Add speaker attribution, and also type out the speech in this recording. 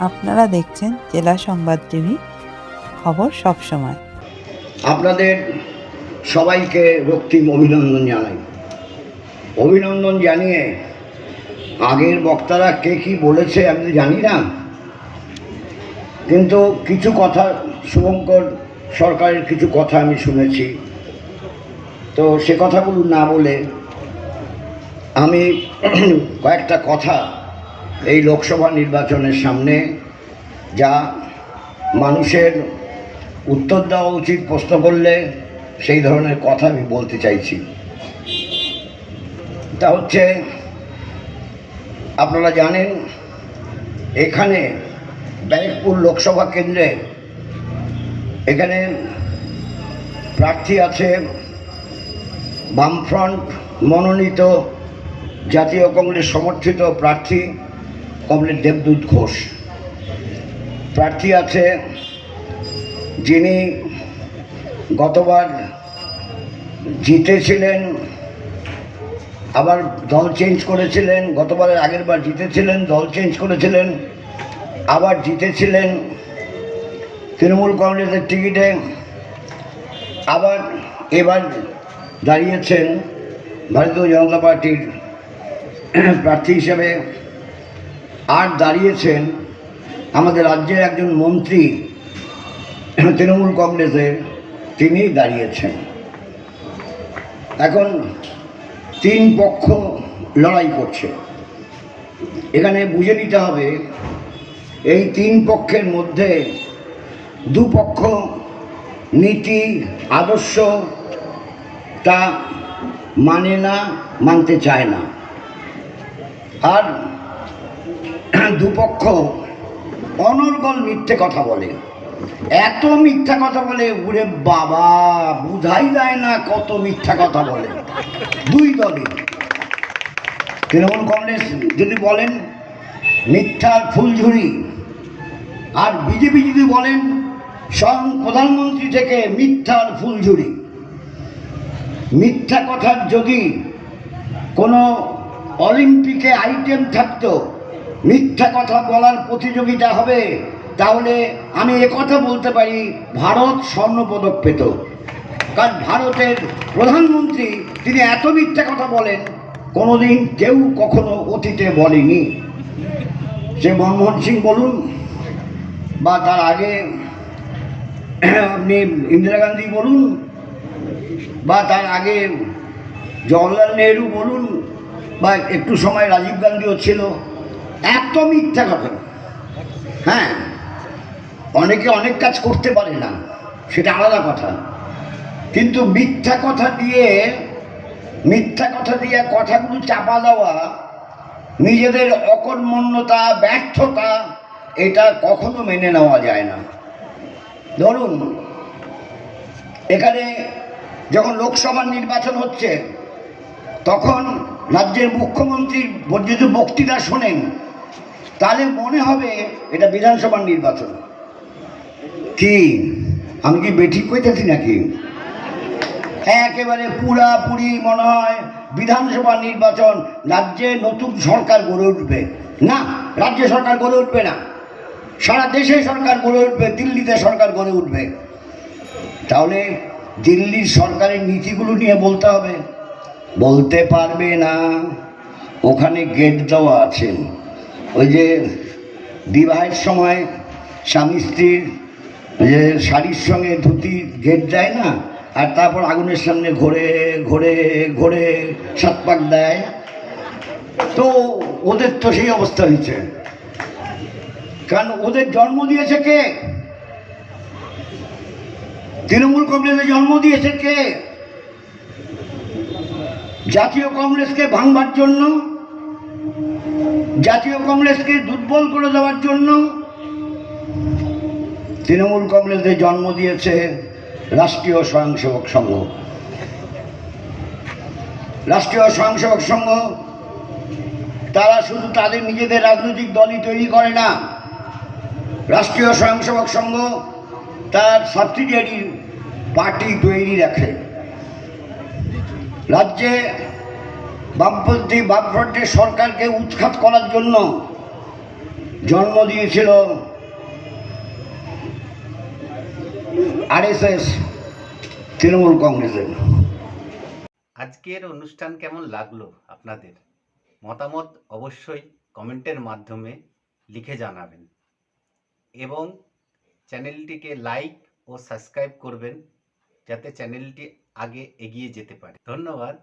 Speaker 1: আপনারা দেখছেন জেলা সংবাদ টিভি, খবর সব সময়।
Speaker 2: আপনাদের সবাইকে রক্তিম অভিনন্দন জানাই। অভিনন্দন জানিয়ে আগের বক্তারা কে কি বলেছে আমি জানি না। কিন্তু কিছু কথা, শুভঙ্কর সরকারের কিছু কথা আমি শুনেছি। তো সে কথাগুলো না বলে আমি কয়েকটা কথা এই লোকসভা নির্বাচনের সামনে যা মানুষের উত্তর দেওয়া উচিত প্রশ্ন করলে সেই ধরনের কথা আমি বলতে চাইছি। তা হচ্ছে, আপনারা জানেন, এখানে ব্যারেকপুর লোকসভা কেন্দ্রে এখানে প্রার্থী আছে বামফ্রন্ট মনোনীত জাতীয় কংগ্রেস সমর্থিত প্রার্থী কমরেড দেবদূত ঘোষ। প্রার্থী আছে যিনি গতবার জিতেছিলেন, আবার দল চেঞ্জ করেছিলেন, গতবারের আগের বার জিতেছিলেন, দল চেঞ্জ করেছিলেন, আবার জিতেছিলেন তৃণমূল কংগ্রেসের টিকিটে, আবার এবার দাঁড়িয়েছেন ভারতীয় জনতা পার্টির প্রার্থী হিসেবে। আর দাঁড়িয়েছেন আমাদের রাজ্যের একজন মন্ত্রী, তৃণমূল কংগ্রেসের, তিনি দাঁড়িয়েছেন। এখন তিন পক্ষ লড়াই করছে। এখানে বুঝে নিতে হবে, এই তিন পক্ষের মধ্যে দুপক্ষ নীতি, আদর্শ তা মানে না, মানতে চায় না। আর দুপক্ষ অনর্গল মিথ্যে কথা বলে। এত মিথ্যা কথা বলে উড়ে বাবা, বুঝাই যায় না কত মিথ্যা কথা বলে। দুই দলই তৃণমূল কংগ্রেস যদি বলেন মিথ্যার ফুলঝুরি, আর বিজেপি যদি বলেন স্বয়ং প্রধানমন্ত্রী থেকে মিথ্যার ফুলঝুরি, মিথ্যা কথার যদি কোনো অলিম্পিকে আইটেম থাকতো মিথ্যা কথা বলার প্রতিযোগিতা হবে। তাহলে আমি একথা বলতে পারি, ভারত স্বর্ণপদক পেত। কারণ ভারতের প্রধানমন্ত্রী, তিনি এত মিথ্যা কথা বলেন, কোনোদিন কেউ কখনো অতীতে বলেনি। সে মনমোহন সিং বলুন, বা তার আগে আপনি ইন্দিরা গান্ধী বলুন, বা তার আগে জওয়াহরলাল নেহরু বলুন, বা একটু সময় রাজীব গান্ধীও ছিল। এত মিথ্যা কথা। হ্যাঁ অনেকে অনেক কাজ করতে পারে না, সেটা আলাদা কথা। কিন্তু মিথ্যা কথা দিয়ে, মিথ্যা কথা দিয়ে কথাগুলো চাপা দেওয়া, নিজেদের অকর্মণ্যতা, ব্যর্থতা, এটা কখনো মেনে নেওয়া যায় না। ধরুন, এখানে যখন লোকসভার নির্বাচন হচ্ছে, তখন রাজ্যের মুখ্যমন্ত্রীর যদি বক্তৃতা শোনেন তাহলে মনে হবে এটা বিধানসভার নির্বাচন। কি? আমি কি বেঠিক কইতেছি নাকি? একেবারে পুরাপুরি মনে হয় বিধানসভা নির্বাচন রাজ্যে নতুন সরকার গড়ে উঠবে। না, রাজ্য সরকার গড়ে উঠবে না। সারা দেশে সরকার গড়ে উঠবে, দিল্লিতে সরকার গড়ে উঠবে। তাহলে দিল্লির সরকারের নীতিগুলো নিয়ে বলতে হবে। বলতে পারবে না। ওখানে গেট দেওয়া আছে। ওই যে বিবাহের সময় স্বামী স্ত্রীর যে শাড়ির সঙ্গে ধুতি গেট দেয় না, আর তারপর আগুনের সামনে ঘোরে ঘোরে ঘোরে সাত পাক দেয়। তো ওদের তো সেই অবস্থা হয়েছে। কারণ ওদের জন্ম দিয়েছে কে? তৃণমূল কংগ্রেসে জন্ম দিয়েছে কে? জাতীয় কংগ্রেসকে ভাঙবার জন্য জাতীয় কংগ্রেসকে দুর্বল করে দেওয়ার জন্য তৃণমূল কংগ্রেসে জন্ম দিয়েছে রাষ্ট্রীয় স্বয়ংসেবক সংঘ। রাষ্ট্রীয় স্বয়ংসেবক সংঘ, তারা শুধু তাদের নিজেদের রাজনৈতিক দলই তৈরি করে না, রাষ্ট্রীয় স্বয়ংসেবক সংঘ তার সাবসিডিয়ারি পার্টি তৈরি রাখে। রাজ্যে বামপন্থী, বামফ্রন্টের সরকারকে উৎখাত করার জন্য জন্ম দিয়েছিল আরএসএস, তৃণমূল কংগ্রেসের।
Speaker 3: আজকের অনুষ্ঠান কেমন লাগল আপনাদের? মতামত অবশ্যই কমেন্টের মাধ্যমে লিখে জানাবেন। এবং চ্যানেলটিকে লাইক ও সাবস্ক্রাইব করবেন, যাতে চ্যানেলটি আগে এগিয়ে যেতে পারে। ধন্যবাদ।